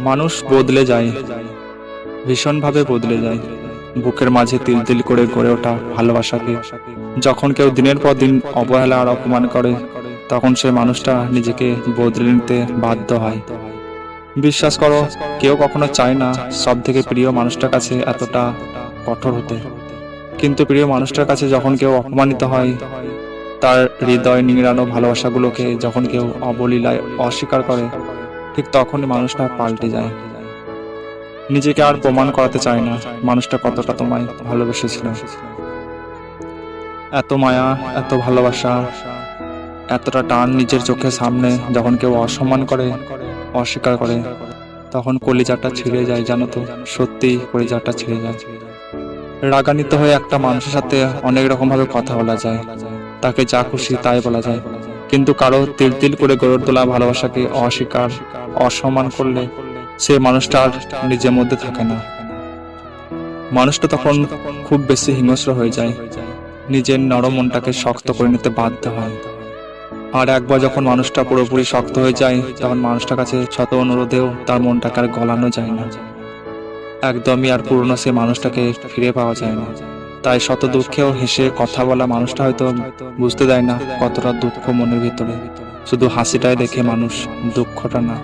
মানুষ বদলে যায়। ভীষণভাবে বদলে যায়। বুকের মাঝে তিল তিল করে গড়ে ওঠা ভালোবাসাকে। যখন কেউ দিনের পর দিন অবহেলা আর অপমান করে, তখন সে মানুষটা নিজেকে বদলে নিতে বাধ্য হয়। বিশ্বাস করো, কেউ কখনো চায় না সব থেকে প্রিয় মানুষটার কাছে এতটা কঠোর হতে। কিন্তু প্রিয় মানুষটার কাছে যখন কেউ অপমানিত হয়, তার হৃদয় নিংড়ানো ভালোবাসাগুলোকে যখন কেউ অবলীলায় অস্বীকার করে ঠিক তখনই মানুষটা পাল্টে যায়। নিজেকে আর প্রমাণ করাতে চায় না মানুষটা কতটা তোমায় ভালোবেসেছিল। এত মায়া, এত ভালোবাসা, এতটা টান নিজের চোখের সামনে যখন কেউ অসম্মান করে, অস্বীকার করে, তখন কলিজাটা ছিঁড়ে যায়, জানো তো? সত্যি কলিজাটা ছিঁড়ে যায়। রাগান্বিত হয়ে একটা মানুষের সাথে অনেক রকম ভাবে কথা বলা যায়। তাকে যা খুশি তাই বলা যায়। কিন্তু কারও তিল তিল করে গড়ে তোলা ভালোবাসাকে অস্বীকার, অসম্মান করলে সে মানুষটা আর নিজের মধ্যে থাকে না। মানুষটা তখন খুব বেশি হিংস্র হয়ে যায়। নিজের নরম মনটাকে শক্ত করে নিতে বাধ্য হয়। আর একবার যখন মানুষটা পুরোপুরি শক্ত হয়ে যায়, তখন মানুষটার কাছে শত অনুরোধেও তার মনটাকে আর গলানো যায় না। একদমই আর পুরনো সে মানুষটাকে ফিরে পাওয়া যায় না। তাই শত দুঃখেও হেসে কথা বলা মানুষটা হয়তো বুঝতে দেয় না কতটা দুঃখ মনের ভিতরে। শুধু হাসিটাই দেখে মানুষ দুঃখটা না।